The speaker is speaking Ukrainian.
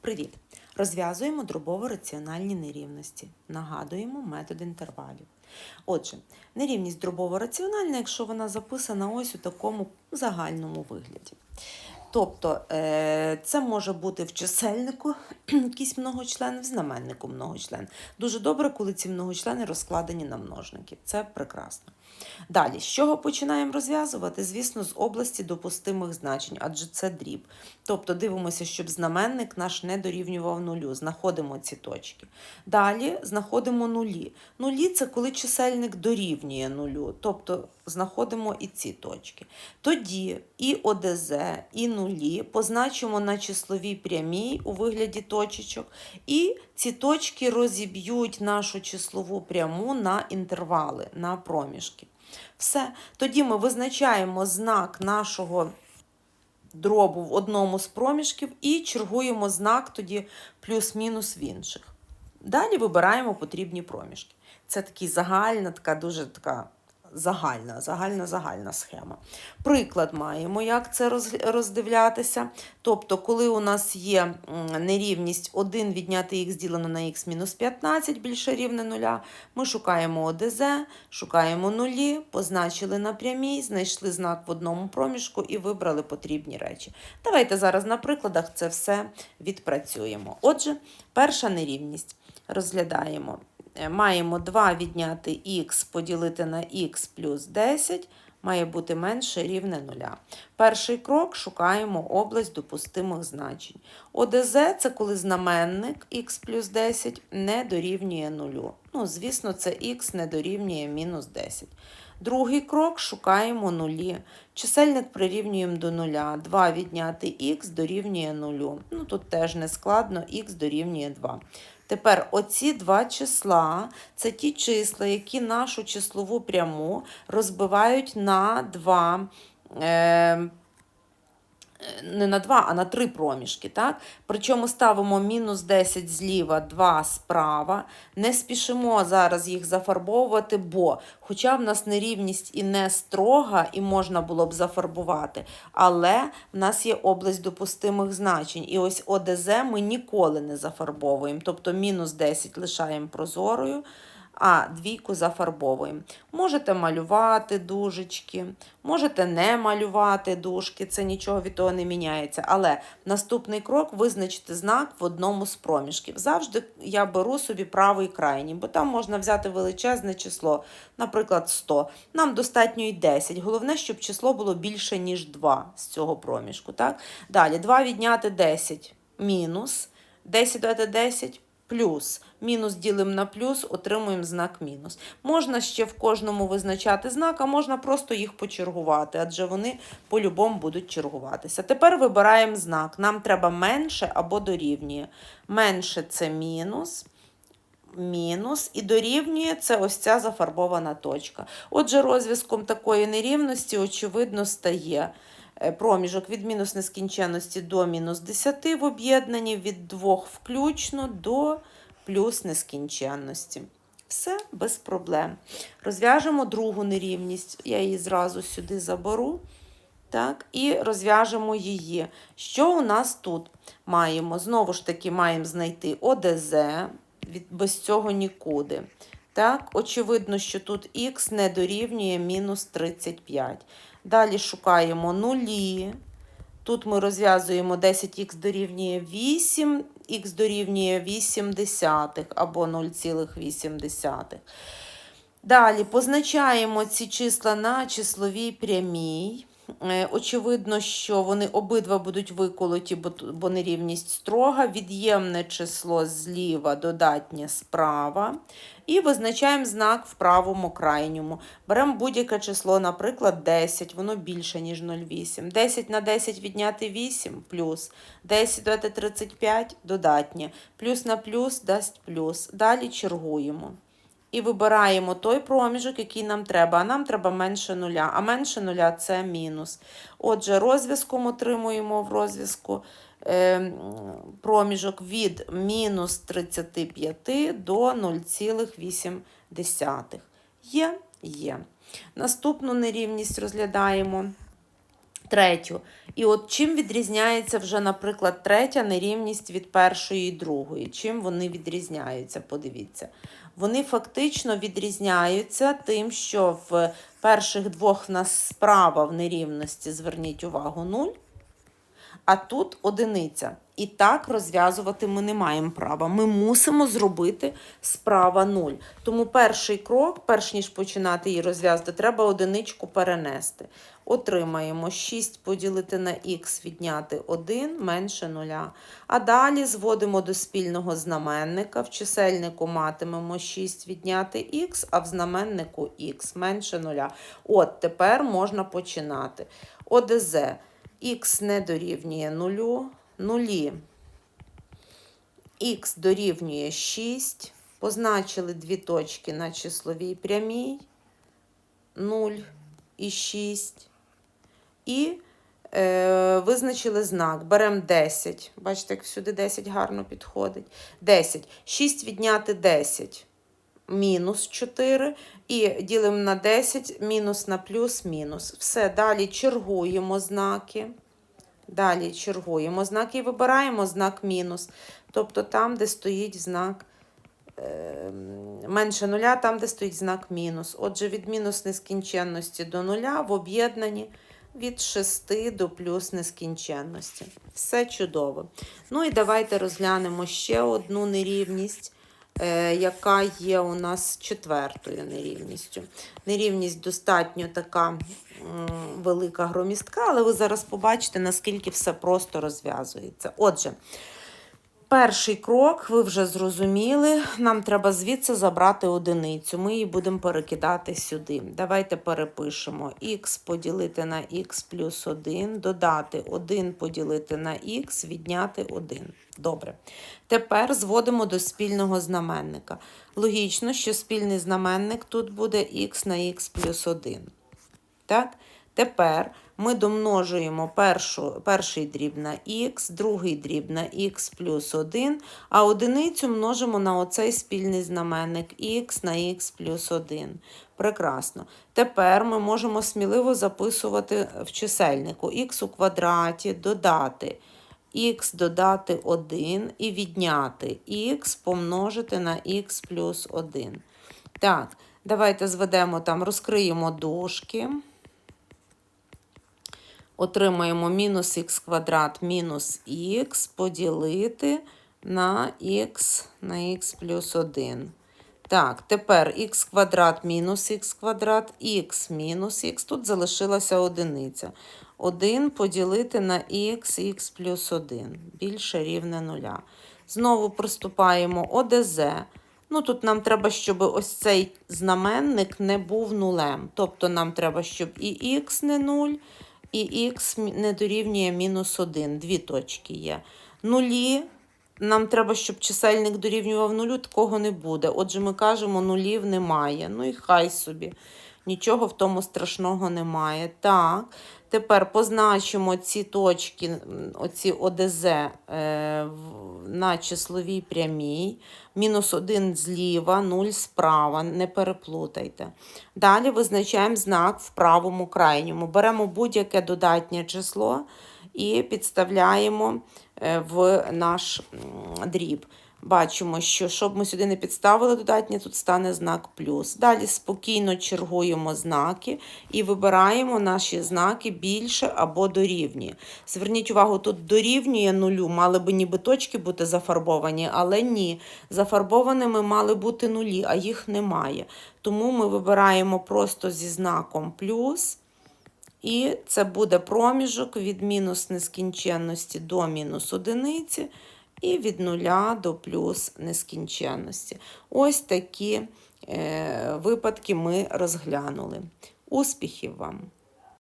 Привіт! Розв'язуємо дробово-раціональні нерівності. Нагадуємо метод інтервалів. Отже, нерівність дробово-раціональна, якщо вона записана ось у такому загальному вигляді. Тобто е, це може бути в чисельнику якийсь многочлен, в знаменнику многочлен. Дуже добре, коли ці многочлени розкладені на множники. Це прекрасно. Далі, з чого починаємо розв'язувати? Звісно, з області допустимих значень, адже це дріб. Тобто дивимося, щоб знаменник наш не дорівнював нулю. Знаходимо ці точки. Далі знаходимо нулі. Нулі це коли чисельник дорівнює нулю. Тобто знаходимо і ці точки. Тоді і ОДЗ, і нулі позначимо на числовій прямій у вигляді точечок, і ці точки розіб'ють нашу числову пряму на інтервали, на проміжки. Все. Тоді ми визначаємо знак нашого дробу в одному з проміжків і чергуємо знак тоді плюс-мінус в інших. Далі вибираємо потрібні проміжки. Це такий загальна, така дуже така загальна, загальна, загальна схема. Приклад маємо, як це роздивлятися. Тобто, коли у нас є нерівність 1 відняти х ділено на х мінус 15 більше рівне 0, ми шукаємо ОДЗ, шукаємо нулі, позначили на прямій, знайшли знак в одному проміжку і вибрали потрібні речі. Давайте зараз на прикладах це все відпрацюємо. Отже, перша нерівність розглядаємо. Е, Маємо 2 відняти х поділити на х плюс 10 має бути менше рівне 0. Перший крок шукаємо область допустимих значень. ОДЗ це коли знаменник х плюс 10 не дорівнює 0. Ну, звісно, це х не дорівнює мінус 10. Другий крок шукаємо нулі. Чисельник прирівнюємо до нуля. 2 відняти х дорівнює 0. Ну, тут теж не складно, х дорівнює 2. Тепер оці два числа це ті числа, які нашу числову пряму розбивають на два. Е, не на два, а на три проміжки. Так? Причому ставимо мінус 10 зліва, 2 справа. Не спішимо зараз їх зафарбовувати, бо, хоча в нас нерівність і не строга, і можна було б зафарбувати, але в нас є область допустимих значень. І ось ОДЗ ми ніколи не зафарбовуємо. Тобто мінус 10 лишаємо прозорою. А двійку зафарбовуємо. Можете малювати дужечки, можете не малювати дужки, це нічого від того не міняється. Але наступний крок визначити знак в одному з проміжків. Завжди я беру собі правий крайній, бо там можна взяти величезне число, наприклад, 100. Нам достатньо і 10. Головне, щоб число було більше, ніж 2 з цього проміжку. Так? Далі 2 відняти 10 мінус, 10 додати 10 плюс. Мінус ділимо на плюс, отримуємо знак мінус. Можна ще в кожному визначати знак, а можна просто їх почергувати, адже вони по-любому будуть чергуватися. Тепер вибираємо знак. Нам треба менше або дорівнює. Менше це мінус. Мінус і дорівнює це ось ця зафарбована точка. Отже, розв'язком такої нерівності, очевидно, стає проміжок від мінус нескінченності до мінус 10 в об'єднанні, від 2 включно до плюс нескінченності. Все без проблем. Розв'яжемо другу нерівність. Я її зразу сюди заберу. Так, і розв'яжемо її. Що у нас тут маємо? Знову ж таки, маємо знайти ОДЗ, без цього нікуди. Так, очевидно, що тут х не дорівнює мінус 35. Далі шукаємо нулі. Тут ми розв'язуємо 10х дорівнює 8, х дорівнює 8 десятих або 0,8. Далі позначаємо ці числа на числовій прямій. Е, Очевидно, що вони обидва будуть виколоті, бо, нерівність строга, від'ємне число зліва, додатнє справа. І визначаємо знак в правому крайньому. Беремо будь-яке число, наприклад, 10, воно більше, ніж 0,8. 10 на 10 відняти 8 плюс. 10 додати 35 додатнє. Плюс на плюс дасть плюс. Далі чергуємо. І вибираємо той проміжок, який нам треба. А нам треба менше нуля. А менше нуля це мінус. Отже, розв'язком отримуємо в розв'язку е, проміжок від мінус 35 до 0,8. Є? Є. Наступну нерівність розглядаємо. Третю. І от чим відрізняється вже, наприклад, третя нерівність від першої і другої? Чим вони відрізняються? Подивіться. Вони фактично відрізняються тим, що в перших двох в нас справа в нерівності, зверніть увагу, 0, а тут одиниця. І так розв'язувати ми не маємо права. Ми мусимо зробити справа 0. Тому перший крок, перш ніж починати її розв'язати, треба одиничку перенести. Отримаємо 6 поділити на х, відняти 1 менше 0. А далі зводимо до спільного знаменника. В чисельнику матимемо 6 відняти х, а в знаменнику х менше 0. От тепер можна починати. ОДЗ х не дорівнює 0, нулі. Х дорівнює 6. Позначили дві точки на числовій прямій. 0 і 6. І е, визначили знак. Беремо 10. Бачите, як всюди 10 гарно підходить. 10. 6 відняти 10. Мінус 4. І ділимо на 10, мінус на плюс, мінус. Все, далі чергуємо знаки. Далі чергуємо знаки і вибираємо знак мінус. Тобто там, де стоїть знак е, менше нуля, там, де стоїть знак мінус. Отже, від мінус нескінченності до нуля в об'єднанні від 6 до плюс нескінченності. Все чудово. Ну і давайте розглянемо ще одну нерівність. Е, Яка є у нас четвертою нерівністю. Нерівність достатньо така велика громістка, але ви зараз побачите, наскільки все просто розв'язується. Отже, перший крок, ви вже зрозуміли, нам треба звідси забрати одиницю. Ми її будемо перекидати сюди. Давайте перепишемо х поділити на х плюс 1, додати 1 поділити на х, відняти 1. Добре. Тепер зводимо до спільного знаменника. Логічно, що спільний знаменник тут буде х на х плюс 1. Так? Тепер ми домножуємо першу, перший дріб на х, другий дріб на х плюс 1, а одиницю множимо на оцей спільний знаменник х на х плюс 1. Прекрасно. Тепер ми можемо сміливо записувати в чисельнику х у квадраті, додати х додати 1 і відняти х помножити на х плюс 1. Так, давайте зведемо там, розкриємо дужки. Отримаємо мінус х квадрат мінус х поділити на х на х плюс 1. Так, тепер х квадрат мінус х квадрат, х мінус х. Тут залишилася одиниця. 1 поділити на х, х плюс 1. Більше рівне 0. Знову приступаємо ОДЗ. Ну, тут нам треба, щоб ось цей знаменник не був нулем. Тобто нам треба, щоб і х не 0, і х не дорівнює мінус 1. Дві точки є. Нулі. Нам треба, щоб чисельник дорівнював нулю, такого не буде. Отже, ми кажемо, нулів немає. Ну і хай собі. Нічого в тому страшного немає. Так, тепер позначимо ці точки, оці ОДЗ е, на числовій прямій. Мінус 1 зліва, 0 справа, не переплутайте. Далі визначаємо знак в правому крайньому. Беремо будь-яке додатнє число і підставляємо е, в наш дріб. Бачимо, що щоб ми сюди не підставили додатнє, тут стане знак плюс. Далі спокійно чергуємо знаки і вибираємо наші знаки більше або дорівнює. Зверніть увагу, тут дорівнює нулю, мали би ніби точки бути зафарбовані, але ні. Зафарбованими мали бути нулі, а їх немає. Тому ми вибираємо просто зі знаком плюс. І це буде проміжок від мінус нескінченності до мінус одиниці і від нуля до плюс нескінченності. Ось такі е, випадки ми розглянули. Успіхів вам!